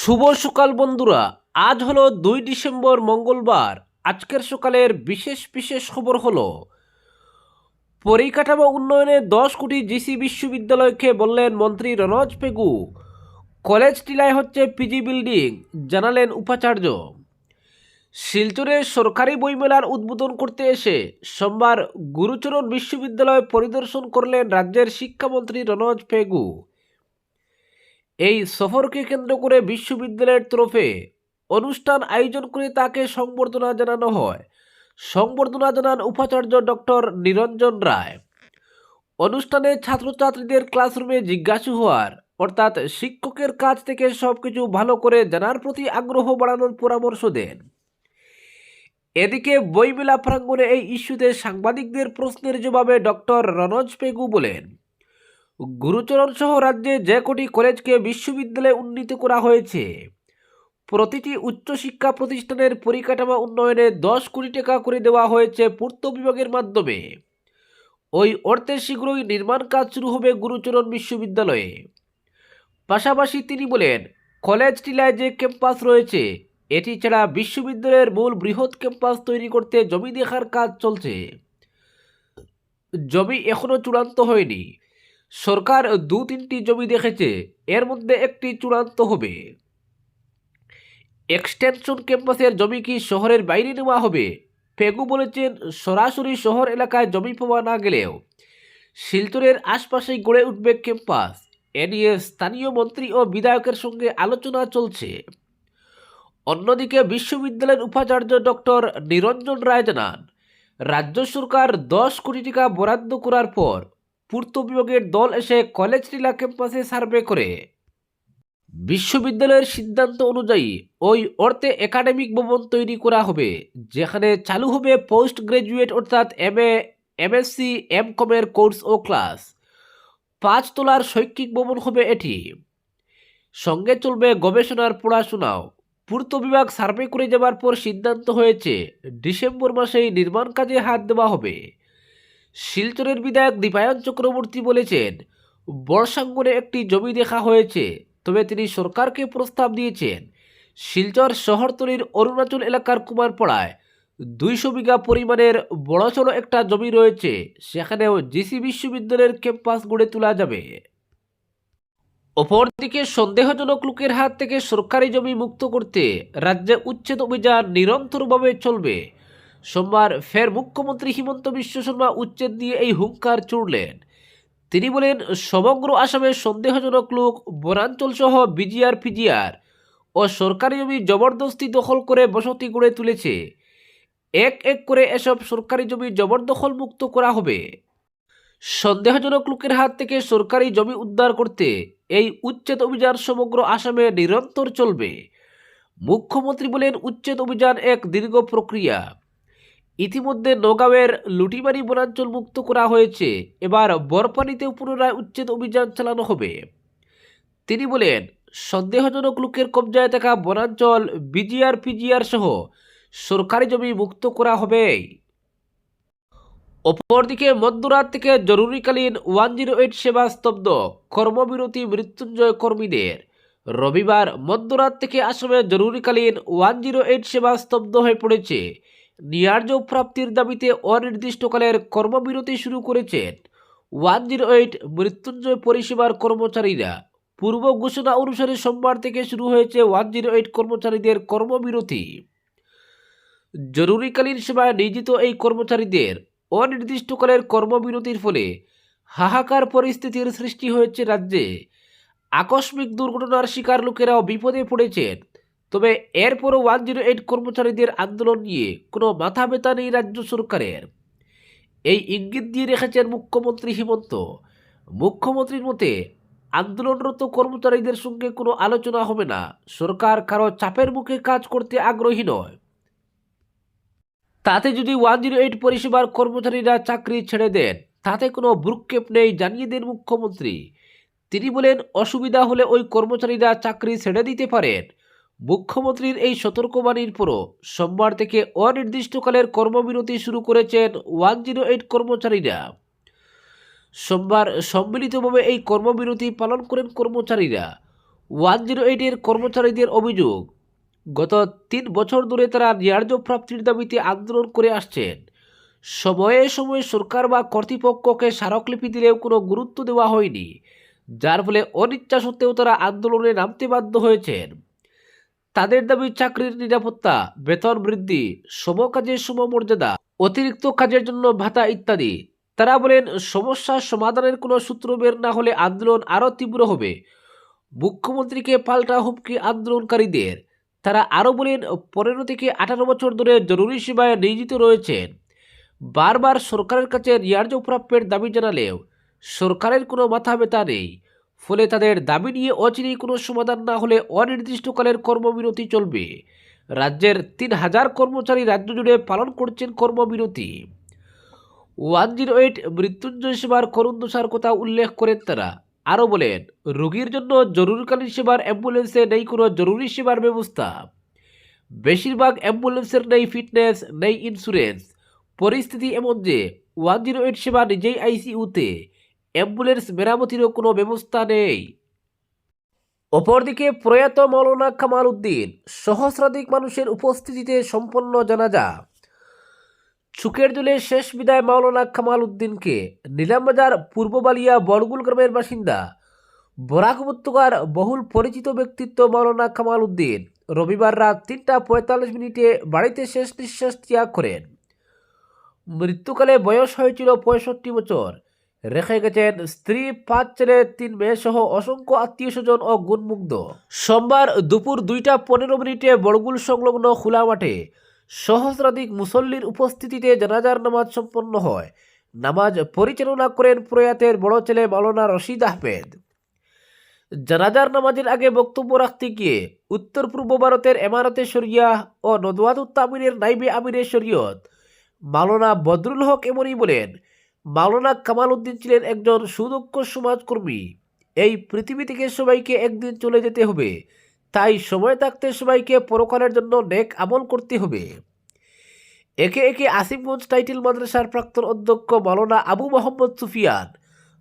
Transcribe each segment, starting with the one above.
শুভ সকাল বন্ধুরা। আজ হলো দুই ডিসেম্বর মঙ্গলবার। আজকের সকালের বিশেষ বিশেষ খবর হলো, পরিকাঠামো উন্নয়নে দশ কোটি জিসি বিশ্ববিদ্যালয়কে বললেন মন্ত্রী রনজ পেগু। কলেজ টিলায় হচ্ছে পিজি বিল্ডিং, জানালেন উপাচার্য। শিলচরে সরকারি বইমেলার উদ্বোধন করতে এসে সোমবার গুরুচরণ বিশ্ববিদ্যালয় পরিদর্শন করলেন রাজ্যের শিক্ষামন্ত্রী রনজ পেগু। এই সফরকে কেন্দ্র করে বিশ্ববিদ্যালয়ের তরফে অনুষ্ঠান আয়োজন করে তাকে সংবর্ধনা জানানো হয়। সংবর্ধনা জানান উপাচার্য ডক্টর নিরঞ্জন রায়। অনুষ্ঠানে ছাত্রছাত্রীদের ক্লাসরুমে জিজ্ঞাসু হওয়ার, অর্থাৎ শিক্ষকের কাছ থেকে সব কিছু ভালো করে জানার প্রতি আগ্রহ বাড়ানোর পরামর্শ দেন। এদিকে বইমেলা প্রাঙ্গণে এই ইস্যুতে সাংবাদিকদের প্রশ্নের জবাবে ডক্টর রনজ পেগু বলেন গুরুচরণ সহ রাজ্যে যে কোটি কলেজকে বিশ্ববিদ্যালয়ে উন্নীত করা হয়েছে, প্রতিটি উচ্চশিক্ষা প্রতিষ্ঠানের পরিকাঠামো উন্নয়নে দশ কোটি টাকা করে দেওয়া হয়েছে পূর্ত বিভাগের মাধ্যমে। ওই অর্থে শীঘ্রই নির্মাণ কাজ শুরু হবে গুরুচরণ বিশ্ববিদ্যালয়ে। পাশাপাশি তিনি বলেন, কলেজ টিলায় যে ক্যাম্পাস রয়েছে, এটি ছাড়া বিশ্ববিদ্যালয়ের মূল বৃহৎ ক্যাম্পাস তৈরি করতে জমি দেখার কাজ চলছে। জমি এখনও চূড়ান্ত হয়নি। সরকার দু তিনটি জমি দেখেছে, এর মধ্যে একটি চূড়ান্ত হবে। এক্সটেনশন ক্যাম্পাসের জমি কি শহরের বাইরে নেওয়া হবে? পেগু বলেছেন, সরাসরি শহর এলাকায় জমি পাওয়া না গেলেও। শিলচরের আশপাশেই গড়ে উঠবে ক্যাম্পাস। এ নিয়ে স্থানীয় মন্ত্রী ও বিধায়কের সঙ্গে আলোচনা চলছে। অন্যদিকে বিশ্ববিদ্যালয়ের উপাচার্য ডক্টর নিরঞ্জন রায় জানান, রাজ্য সরকার দশ কোটি টাকা বরাদ্দ করার পর পূর্ত বিভাগের দল এসে কলেজ টিলা ক্যাম্পাসে সার্ভে করে। বিশ্ববিদ্যালয়ের সিদ্ধান্ত অনুযায়ী ওই অর্থে একাডেমিক ভবন তৈরি করা হবে, যেখানে চালু হবে পোস্ট গ্রাজুয়েট অর্থাৎ এম এ, এমএসসি, এম কমের কোর্স ও ক্লাস। পাঁচ তলার শৈক্ষিক ভবন হবে এটি। সঙ্গে চলবে গবেষণার পড়াশোনাও। পূর্ত বিভাগ সার্ভে করে যাবার পর সিদ্ধান্ত হয়েছে, ডিসেম্বর মাসেই নির্মাণ কাজে হাত দেওয়া হবে। শিলচরের বিধায়ক দীপায়ন চক্রবর্তী বলেছেন, বর্ষাঙ্গনে একটি জমি দেখা হয়েছে, তবে তিনি সরকারকে প্রস্তাব দিয়েছেন। শিলচর শহরতলির অরুণাচল এলাকার কুমারপাড়ায় দুইশো বিঘা পরিমাণের বড়সড় একটা জমি রয়েছে, সেখানেও জিসি বিশ্ববিদ্যালয়ের ক্যাম্পাস গড়ে তোলা যাবে। অপরদিকে সন্দেহজনক লোকের হাত থেকে সরকারি জমি মুক্ত করতে রাজ্যে উচ্ছেদ অভিযান নিরন্তরভাবে চলবে। সোমবার ফের মুখ্যমন্ত্রী হিমন্ত বিশ্ব শর্মা উচ্ছেদ দিয়ে এই হুঙ্কার চড়লেন। তিনি বলেন, সমগ্র আসামে সন্দেহজনক লোক বনাঞ্চল সহ বিজিআর পিজিআর ও সরকারি জমি জবরদস্তি দখল করে বসতি গড়ে তুলেছে। এক এক করে এসব সরকারি জমি জবরদখল মুক্ত করা হবে। সন্দেহজনক লোকের হাত থেকে সরকারি জমি উদ্ধার করতে এই উচ্ছেদ অভিযান সমগ্র আসামে নিরন্তর চলবে। মুখ্যমন্ত্রী বলেন, উচ্ছেদ অভিযান এক দীর্ঘ প্রক্রিয়া। ইতিমধ্যে নগাঁওয়ের লুটিমারি বনাঞ্চল মুক্ত করা হয়েছে। এবার বরপানিতেও পুনরায় উচ্ছেদ অভিযান চালানো হবে। তিনি বলেন, সন্দেহজনক লোকের কবজায় থাকা বনাঞ্চল, বিজিআর, পিজিআর সহ সরকারি জমি মুক্ত করা হবে। অপরদিকে মধ্যরাত থেকে জরুরিকালীন ওয়ান জিরো এইট সেবা স্তব্ধ কর্মবিরতি মৃত্যুঞ্জয় কর্মীদের। রবিবার মধ্যরাত থেকে আসামে জরুরিকালীন ওয়ান জিরো এইট সেবা স্তব্ধ হয়ে পড়েছে। ন্যায্য প্রাপ্তির দাবিতে অনির্দিষ্টকালের কর্মবিরতি শুরু করেছেন। ওয়ান জিরো এইট মৃত্যুঞ্জয় পরিষেবার কর্মচারীরা। পূর্ব ঘোষণা অনুসারে সোমবার থেকে শুরু হয়েছে ওয়ান জিরো এইট কর্মচারীদের কর্মবিরতি। জরুরিকালীন সেবায় নিয়োজিত এই কর্মচারীদের অনির্দিষ্টকালের কর্মবিরতির ফলে হাহাকার পরিস্থিতির সৃষ্টি হয়েছে রাজ্যে। আকস্মিক দুর্ঘটনার শিকার লোকেরাও বিপদে পড়েছেন। তবে এরপরও ওয়ান জিরো এইট কর্মচারীদের আন্দোলন নিয়ে কোনো মাথা ব্যথা নেই রাজ্য সরকারের। এই ইঙ্গিত দিয়ে রেখেছেন মুখ্যমন্ত্রী হিমন্ত। মুখ্যমন্ত্রীর মতে, আন্দোলনরত কর্মচারীদের সঙ্গে কোনো আলোচনা হবে না। সরকার কারও চাপের মুখে কাজ করতে আগ্রহী নয়। তাতে যদি ওয়ান জিরো এইট পরিষেবার কর্মচারীরা চাকরি ছেড়ে দেন, তাতে কোনো ভ্রুক্ষেপ নেই জানিয়ে দেন মুখ্যমন্ত্রী। তিনি বলেন, অসুবিধা হলে ওই কর্মচারীরা চাকরি ছেড়ে দিতে পারেন। মুখ্যমন্ত্রীর এই সতর্কবাণীর পরও সোমবার থেকে অনির্দিষ্টকালের কর্মবিরতি শুরু করেছেন ওয়ান জিরো এইট কর্মচারীরা। সোমবার সম্মিলিতভাবে এই কর্মবিরতি পালন করেন কর্মচারীরা। ওয়ান জিরো এইটের কর্মচারীদের অভিযোগ, গত তিন বছর ধরে তারা ন্যায্য প্রাপ্তির দাবিতে আন্দোলন করে আসছেন। সময়ে সময়ে সরকার বা কর্তৃপক্ষকে স্মারকলিপি দিলেও কোনো গুরুত্ব দেওয়া হয়নি, যার ফলে অনিচ্ছা সত্ত্বেও তারা আন্দোলনে নামতে বাধ্য হয়েছেন। তাদের দাবি চাকরির নিরাপত্তা, বেতন বৃদ্ধি সমকাজের সমমর্যাদা অতিরিক্ত কাজের জন্য ভাতা ইত্যাদি। তারা বলেন সমস্যার সমাধানের কোনো সূত্র বের না হলে আন্দোলন আরও তীব্র হবে। মুখ্যমন্ত্রীকে পাল্টা হুমকি আন্দোলনকারীদের। তারা আরও বলেন, পনেরো থেকে আঠারো বছর ধরে জরুরি সেবায় নিয়োজিত রয়েছেন। বারবার সরকারের কাছে ন্যায্য প্রাপ্যের দাবি জানালেও সরকারের কোনো মাথা ব্যথা নেই। ফলে তাদের দাবি নিয়ে অচিরেই কোনো সমাধান না হলে অনির্দিষ্টকালের কর্মবিরতি চলবে। রাজ্যের তিন হাজার কর্মচারী রাজ্য জুড়ে পালন করছেন কর্মবিরতি। ওয়ান জিরো এইট মৃত্যুঞ্জয় সেবার করুণ দোষার কথা উল্লেখ করেন তারা। আরও বলেন, রোগীর জন্য জরুরিকালীন সেবার অ্যাম্বুলেন্সে নেই কোনো জরুরি সেবার ব্যবস্থা। বেশিরভাগ অ্যাম্বুলেন্সের নেই ফিটনেস, নেই ইন্স্যুরেন্স। পরিস্থিতি এমন যে, ওয়ান জিরো এইট সেবা নিজেই আইসিইউতে। অ্যাম্বুলেন্স মেরামতিরও কোনো ব্যবস্থা নেই। অপরদিকে প্রয়াত মৌলানা কামাল উদ্দিন সহস্রাধিক মানুষের উপস্থিতিতে সম্পন্ন জানাজা। চুকের দুলে শেষ বিদায় মাওলানা কামাল উদ্দিনকে নিলামবাজার পূর্ববালিয়া বড়গুল গ্রামের বাসিন্দা বরাক উপত্যকার বহুল পরিচিত ব্যক্তিত্ব মাওলানা কামাল উদ্দিন রবিবার রাত তিনটা পঁয়তাল্লিশ মিনিটে বাড়িতে শেষ নিঃশ্বাস ত্যাগ করেন। মৃত্যুকালে বয়স হয়েছিল পঁয়ষট্টি বছর। রেখে গেছেন স্ত্রী পাঁচ ছেলে তিন মেয়ে সহ অসংখ্য আত্মীয় স্বজন ও গুণমুগ্ধ। সোমবার দুপুর দুইটা পনেরো মিনিটে বড়গুল সংলগ্ন খোলা মাঠে সহস্রাধিক মুসল্লির উপস্থিতিতে জানাজার নামাজ সম্পন্ন হয়। নামাজ পরিচালনা করেন প্রয়াতের বড় ছেলে মাওলানা রশিদ আহমেদ। জানাজার নামাজের আগে বক্তব্য রাখতে গিয়ে উত্তর পূর্ব ভারতের এমারতে শরিয়া ও নদওয়াতুত আমিরের নাইবে আমিরের শরীয়ত মাওলানা বদরুল হক এমনই বলেন মাওলানা কামাল উদ্দিন ছিলেন একজন সুদক্ষ সমাজকর্মী। এই পৃথিবী থেকে সবাইকে একদিন চলে যেতে হবে। তাই সময় থাকতে সবাইকে পরকালের জন্য নেক আমল করতে হবে। একে একে আসিফগঞ্জ টাইটেল মাদ্রাসার প্রাক্তন অধ্যক্ষ মাওলানা আবু মোহাম্মদ সুফিয়ান,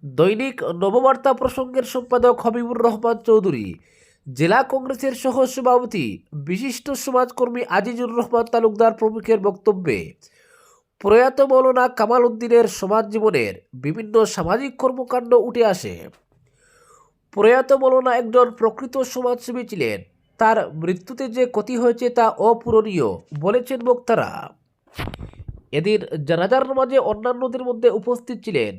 দৈনিক নববার্তা প্রসঙ্গের সম্পাদক হবিবুর রহমান চৌধুরী, জেলা কংগ্রেসের সহ সভাপতি বিশিষ্ট সমাজকর্মী আজিজুর রহমান তালুকদার প্রমুখের বক্তব্যে প্রয়াত মৌলানা কামাল উদ্দিনের সমাজ জীবনের বিভিন্ন সামাজিক কর্মকাণ্ড উঠে আসে। প্রয়াত মৌলানা একজন প্রকৃত সমাজসেবী ছিলেন। তার মৃত্যুতে যে ক্ষতি হয়েছে তা অপূরণীয়, বলেছেন বক্তারা। এদিন জানাজার নামাজে অন্যান্যদের মধ্যে উপস্থিত ছিলেন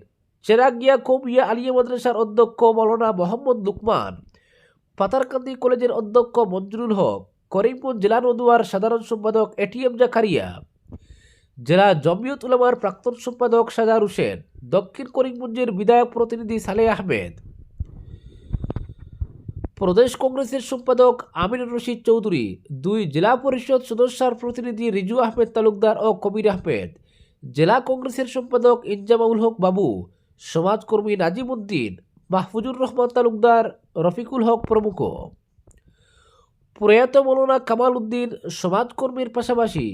চেরাগিয়া কৌমিয়া আলিয়া মাদ্রাসার অধ্যক্ষ মৌলানা মোহাম্মদ লুকমান, পাতারকান্দি কলেজের অধ্যক্ষ মঞ্জুরুল হক করিমপুর জেলা নদুয়ার সাধারণ সম্পাদক এটিএম জাকারিয়া জেলা জমিয়ত উলামার প্রাক্তন সম্পাদক সাজার হোসেন, দক্ষিণ করিমগঞ্জের বিধায়ক প্রতিনিধি সালেহ আহমেদ। প্রদেশ কংগ্রেসের সম্পাদক আমিনুর রশিদ চৌধুরী, দুই জেলা পরিষদ সদস্যার প্রতিনিধি রিজু আহমেদ তালুকদার ও কবির আহমেদ। জেলা কংগ্রেসের সম্পাদক ইনজামাউল হক বাবু, সমাজকর্মী নাজিম উদ্দিন মাহফুজুর রহমান তালুকদার, রফিকুল হক প্রমুখ। প্রয়াত মৌলানা কামাল উদ্দিন সমাজকর্মীর পাশাপাশি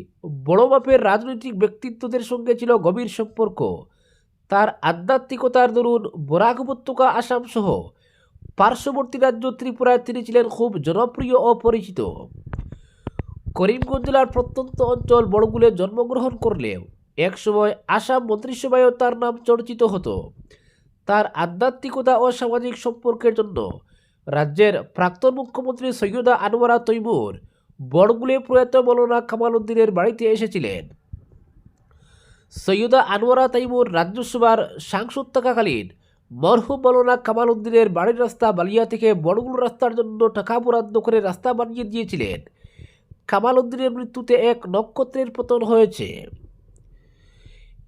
বড় মাপের রাজনৈতিক ব্যক্তিত্বদের সঙ্গে ছিল গভীর সম্পর্ক। তার আধ্যাত্মিকতার দরুন বরাক উপত্যকা আসাম সহ পার্শ্ববর্তী রাজ্য ত্রিপুরায় তিনি ছিলেন খুব জনপ্রিয় ও পরিচিত। করিমগঞ্জ জেলার প্রত্যন্ত অঞ্চল বড়গুলে জন্মগ্রহণ করলেও একসময় আসাম মন্ত্রিসভায়ও তার নাম চর্চিত হতো। তার আধ্যাত্মিকতা ও সামাজিক সম্পর্কের জন্য রাজ্যের প্রাক্তন মুখ্যমন্ত্রী সৈয়দা আনোয়ারা তৈমুর বড়গুলে প্রয়াত মৌলানা কামাল উদ্দিনের বাড়িতে এসেছিলেন। সৈয়দা আনোয়ারা তৈমুর রাজ্যসভার সাংসদ থাকাকালীন মরহুম মৌলানা কামাল উদ্দিনের বাড়ির রাস্তা বালিয়া থেকে বড়গুলো রাস্তার জন্য টাকা বরাদ্দ করে রাস্তা বানিয়ে দিয়েছিলেন। কামাল উদ্দিনের মৃত্যুতে এক নক্ষত্রের পতন হয়েছে।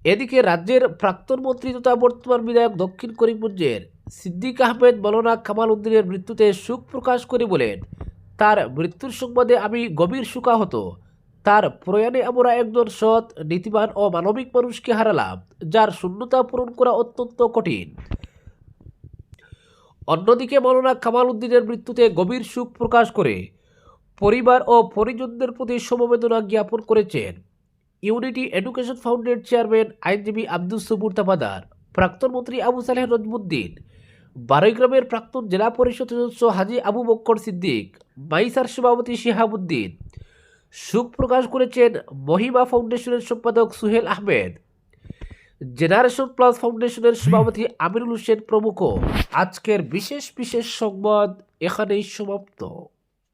এদিকে রাজ্যের প্রাক্তন মন্ত্রী তথা বর্তমান বিধায়ক দক্ষিণ করিমগঞ্জের সিদ্দিক আহমেদ মৌলানা কামাল উদ্দিনের মৃত্যুতে সুখ প্রকাশ করে বলেন, তার মৃত্যুর সংবাদে আমি গভীর শোকাহত। তার প্রয়াণে আমরা একজন সৎ, নীতিবান ও মানবিক মানুষকে হারালাম, যার শূন্যতা পূরণ করা অত্যন্ত কঠিন। অন্যদিকে মৌলানা কামাল উদ্দিনের মৃত্যুতে গভীর সুখ প্রকাশ করে পরিবার ও পরিজনদের প্রতি সমবেদনা জ্ঞাপন করেছেন ইউনিটি এডুকেশন ফাউন্ডের চেয়ারম্যান আইনজীবী আব্দুল সবুর তাবাদার, প্রাক্তন মন্ত্রী আবু সালেহ নজমুদ্দিন বারৈগ্রামের প্রাক্তন জেলা পরিষদ সদস্য হাজি আবু বক্কর সিদ্দিক মাইসার সভাপতি শিহাবুদ্দিন, সুখ প্রকাশ করেছেন মহিমা ফাউন্ডেশনের সম্পাদক সুহেল আহমেদ, জেনারেশন প্লাস ফাউন্ডেশনের সভাপতি আমিরুল হোসেন প্রমুখ। আজকের বিশেষ বিশেষ সংবাদ এখানেই সমাপ্ত।